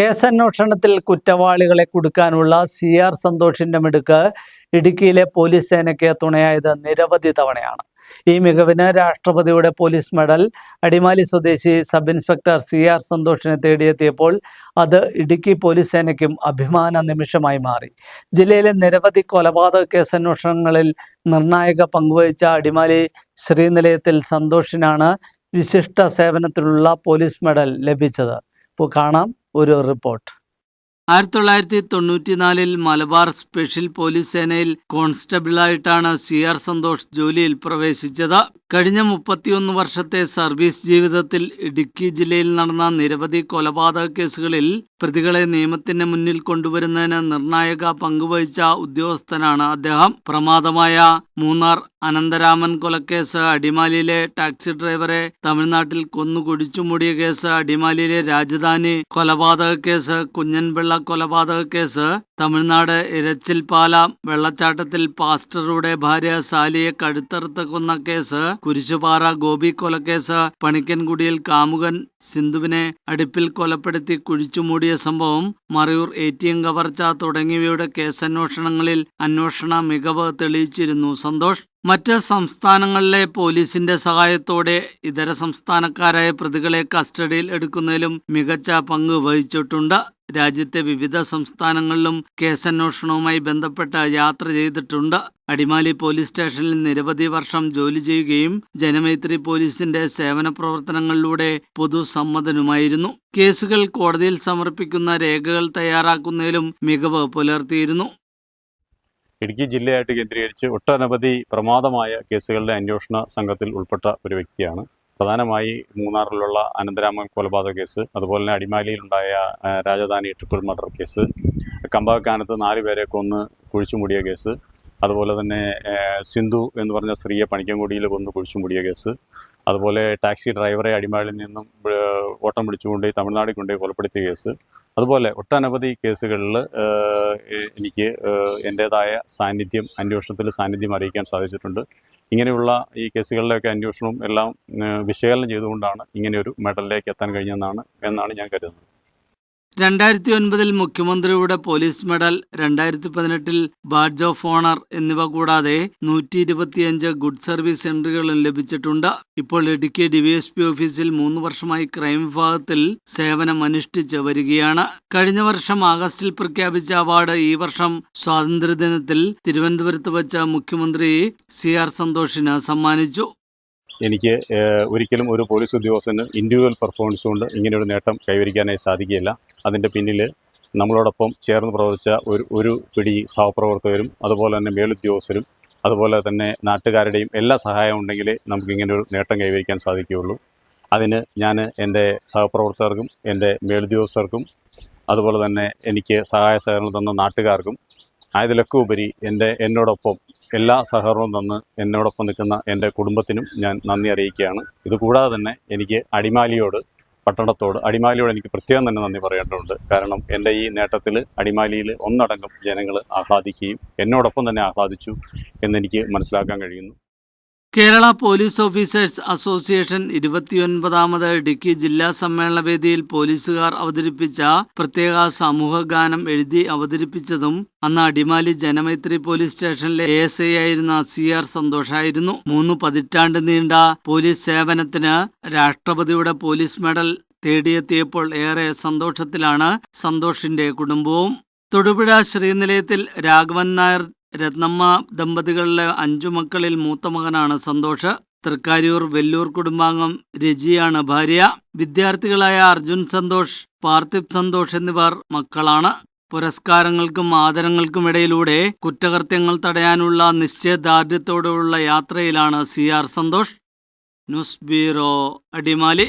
കേസന്വേഷണത്തിൽ കുറ്റവാളികളെ കൊടുക്കാനുള്ള C R സന്തോഷിന്റെ മിടുക്ക് ഇടുക്കിയിലെ പോലീസ് സേനയ്ക്ക് തുണയായത് നിരവധി തവണയാണ്. ഈ മികവിന് രാഷ്ട്രപതിയുടെ പോലീസ് മെഡൽ അടിമാലി സ്വദേശി സബ് ഇൻസ്പെക്ടർ സി ആർ സന്തോഷിനെ തേടിയെത്തിയപ്പോൾ അത് ഇടുക്കി പോലീസ് സേനയ്ക്കും അഭിമാന നിമിഷമായി മാറി. ജില്ലയിലെ നിരവധി കൊലപാതക കേസന്വേഷണങ്ങളിൽ നിർണായക പങ്കുവഹിച്ച അടിമാലി ശ്രീനിലയത്തിൽ സന്തോഷിനാണ് വിശിഷ്ട സേവനത്തിലുള്ള പോലീസ് മെഡൽ ലഭിച്ചത്. കാണാം. ഒരു റിപ്പോർട്ട്. ആയിരത്തി തൊള്ളായിരത്തി തൊണ്ണൂറ്റിനാലിൽ മലബാർ സ്പെഷ്യൽ പോലീസ് സേനയിൽ കോൺസ്റ്റബിളായിട്ടാണ് സി ആർ സന്തോഷ് ജോലിയിൽ പ്രവേശിച്ചത്. കഴിഞ്ഞ മുപ്പത്തിയൊന്ന് വർഷത്തെ സർവീസ് ജീവിതത്തിൽ ഇടുക്കി ജില്ലയിൽ നടന്ന നിരവധി കൊലപാതക കേസുകളിൽ പ്രതികളെ നിയമത്തിന് മുന്നിൽ കൊണ്ടുവരുന്നതിന് നിർണായക പങ്കുവഹിച്ച ഉദ്യോഗസ്ഥനാണ് അദ്ദേഹം. പ്രമാദമായ മൂന്നാർ അനന്തരാമൻ കൊലക്കേസ് അടിമാലിയിലെ ടാക്സി ഡ്രൈവറെ തമിഴ്നാട്ടിൽ കൊന്നു കുടിച്ചുമൂടിയ കേസ് അടിമാലിയിലെ രാജധാനി കൊലപാതക കേസ് കുഞ്ഞൻപിള്ള കൊലപാതക കേസ് തമിഴ്നാട് ഇരച്ചിൽപാല വെള്ളച്ചാട്ടത്തിൽ പാസ്റ്ററുടെ ഭാര്യ സാലിയെ കഴുത്തറുത്ത് കൊന്ന കേസ് കുരിശുപാറ ഗോപി കൊലക്കേസ് പണിക്കൻകുടിയിൽ കാമുകൻ സിന്ധുവിനെ അടുപ്പിൽ കൊലപ്പെടുത്തി കുഴിച്ചുമൂടിയ സംഭവം മറയൂർ എ ടി എം കവർച്ച തുടങ്ങിയവയുടെ കേസന്വേഷണങ്ങളിൽ അന്വേഷണ മികവ് തെളിയിച്ചിരുന്നു. സന്തോഷ് മറ്റ് സംസ്ഥാനങ്ങളിലെ പോലീസിന്റെ സഹായത്തോടെ ഇതര സംസ്ഥാനക്കാരായ പ്രതികളെ കസ്റ്റഡിയിൽ എടുക്കുന്നതിലും മികച്ച പങ്ക് വഹിച്ചിട്ടുണ്ട്. രാജ്യത്തെ വിവിധ സംസ്ഥാനങ്ങളിലും കേസന്വേഷണവുമായി ബന്ധപ്പെട്ട് യാത്ര ചെയ്തിട്ടുണ്ട്. അടിമാലി പോലീസ് സ്റ്റേഷനിൽ നിരവധി വർഷം ജോലി ചെയ്യുകയും ജനമൈത്രി പോലീസിന്റെ സേവന പ്രവർത്തനങ്ങളിലൂടെ പൊതുസമ്മതനുമായിരുന്നു. കേസുകൾ കോടതിയിൽ സമർപ്പിക്കുന്ന രേഖകൾ തയ്യാറാക്കുന്നതിലും മികവ് പുലർത്തിയിരുന്നു. ഇടുക്കി ജില്ലയായിട്ട് കേന്ദ്രീകരിച്ച് ഒട്ടനവധി പ്രമാദമായ കേസുകളുടെ അന്വേഷണ സംഘത്തിൽ ഉൾപ്പെട്ട ഒരു വ്യക്തിയാണ്. പ്രധാനമായി മൂന്നാറിലുള്ള അനന്തരാമൻ കൊലപാതക കേസ് അതുപോലെ തന്നെ അടിമാലിയിലുണ്ടായ രാജധാനി ട്രിപ്പിൾ മർഡർ കേസ് കമ്പകക്കാനത്ത് നാല് പേരെ കൊന്ന് കുഴിച്ചുമൂടിയ കേസ് അതുപോലെ തന്നെ സിന്ധു എന്ന് പറഞ്ഞ സ്ത്രീയെ പണിക്കൻകുടിയിൽ കൊന്ന് കുഴിച്ചുമൂടിയ കേസ് അതുപോലെ ടാക്സി ഡ്രൈവറെ അടിമാളിൽ നിന്നും ഓട്ടം പിടിച്ചുകൊണ്ട് തമിഴ്നാട്ടിൽ കൊണ്ടുപോയി കൊലപ്പെടുത്തിയ കേസ്. അതുപോലെ ഒട്ടനവധി കേസുകളിൽ എനിക്ക് എന്റേതായ സാന്നിധ്യം അന്വേഷണത്തിൽ സാന്നിധ്യം അറിയിക്കാൻ സാധിച്ചിട്ടുണ്ട്. ഇങ്ങനെയുള്ള ഈ കേസുകളിലൊക്കെ അന്വേഷണവും എല്ലാം വിശകലനം ചെയ്തുകൊണ്ടാണ് ഇങ്ങനെയൊരു മെഡലിലേക്ക് എത്താൻ കഴിഞ്ഞതെന്നാണ് എന്നാണ് ഞാൻ കരുതുന്നത്. രണ്ടായിരത്തി ഒൻപതിൽ മുഖ്യമന്ത്രിയുടെ പോലീസ് മെഡൽ രണ്ടായിരത്തി പതിനെട്ടിൽ ബാഡ്ജ് ഓഫ് ഓണർ എന്നിവ കൂടാതെ നൂറ്റി ഇരുപത്തിയഞ്ച് ഗുഡ് സർവീസ് എൻട്രികളും ലഭിച്ചിട്ടുണ്ട്. ഇപ്പോൾ ഇടുക്കി ഡിവിഎസ്പി ഓഫീസിൽ മൂന്ന് വർഷമായി ക്രൈം വിഭാഗത്തിൽ സേവനം അനുഷ്ഠിച്ച് വരികയാണ്. കഴിഞ്ഞ വർഷം ആഗസ്റ്റിൽ പ്രഖ്യാപിച്ച അവാർഡ് ഈ വർഷം സ്വാതന്ത്ര്യദിനത്തിൽ തിരുവനന്തപുരത്ത് വച്ച മുഖ്യമന്ത്രി സി ആർ സന്തോഷിന് സമ്മാനിച്ചു. എനിക്ക് ഒരിക്കലും ഒരു പോലീസ് ഉദ്യോഗസ്ഥന് ഇൻഡിവിജ്വൽ പെർഫോമൻസ് കൊണ്ട് ഇങ്ങനെയൊരു നേട്ടം കൈവരിക്കാനായി സാധിക്കുകയില്ല. അതിന്റെ പിന്നിൽ നമ്മളോടൊപ്പം ചേർന്ന് പ്രവർത്തിച്ച ഒരു ഒരു പിടി സഹപ്രവർത്തകരും അതുപോലെ തന്നെ മേലുദ്യോഗസ്ഥരും അതുപോലെ തന്നെ നാട്ടുകാരുടെയും എല്ലാ സഹായം ഉണ്ടെങ്കിലേ നമുക്ക് ഇങ്ങനെ ഒരു നേട്ടം കൈവരിക്കാൻ സാധിക്കുകയുള്ളൂ. അതിന് ഞാൻ എന്റെ സഹപ്രവർത്തകർക്കും എന്റെ മേലുദ്യോഗസ്ഥർക്കും അതുപോലെ തന്നെ എനിക്ക് സഹായ സഹകരണം തന്ന നാട്ടുകാർക്കും ആയതിലൊക്കെ ഉപരി എന്റെ എന്നോടൊപ്പം എല്ലാ സഹകരണവും തന്ന് എന്നോടൊപ്പം നിൽക്കുന്ന എന്റെ കുടുംബത്തിനും ഞാൻ നന്ദി അറിയിക്കുകയാണ്. ഇതുകൂടാതെ തന്നെ എനിക്ക് അടിമാലിയോട് പട്ടണത്തോട് അടിമാലിയോട് എനിക്ക് പ്രത്യേകം തന്നെ നന്ദി പറയേണ്ടതുണ്ട്. കാരണം എന്റെ ഈ നേട്ടത്തിൽ അടിമാലിയിൽ ഒന്നടങ്കം ജനങ്ങൾ ആഹ്ലാദിക്കുകയും എന്നോടൊപ്പം തന്നെ ആഹ്ലാദിച്ചു എന്നെനിക്ക് മനസ്സിലാക്കാൻ കഴിയുന്നു. കേരള പോലീസ് ഓഫീസേഴ്സ് അസോസിയേഷൻ ഇരുപത്തിയൊൻപതാമത് ഇടുക്കി ജില്ലാ സമ്മേളന വേദിയിൽ പോലീസുകാർ അവതരിപ്പിച്ച പ്രത്യേക സമൂഹ ഗാനം എഴുതി അവതരിപ്പിച്ചതും അന്ന് അടിമാലി ജനമൈത്രി പോലീസ് സ്റ്റേഷനിലെ എ എസ് ഐ ആയിരുന്ന സി ആർ സന്തോഷായിരുന്നു മൂന്ന് പതിറ്റാണ്ട് നീണ്ട പോലീസ് സേവനത്തിന് രാഷ്ട്രപതിയുടെ പോലീസ് മെഡൽ തേടിയെത്തിയപ്പോൾ ഏറെ സന്തോഷത്തിലാണ് സന്തോഷിന്റെ കുടുംബവും. തൊടുപുഴ ശ്രീനിലയത്തിൽ രാഘവൻ നായർ രത്നമ്മ ദമ്പതികളിലെ അഞ്ചു മക്കളിൽ മൂത്ത മകനാണ് സന്തോഷ്. തൃക്കാരൂർ വെല്ലൂർ കുടുംബാംഗം രജിയാണ് ഭാര്യ. വിദ്യാർത്ഥികളായ അർജുൻ സന്തോഷ് പാർത്ഥിബ് സന്തോഷ് എന്നിവർ മക്കളാണ്. പുരസ്കാരങ്ങൾക്കും ആദരങ്ങൾക്കും ഇടയിലൂടെ കുറ്റകൃത്യങ്ങൾ തടയാനുള്ള നിശ്ചയദാർഢ്യത്തോടുള്ള യാത്രയിലാണ് C R Santhosh. News bureau Adimali.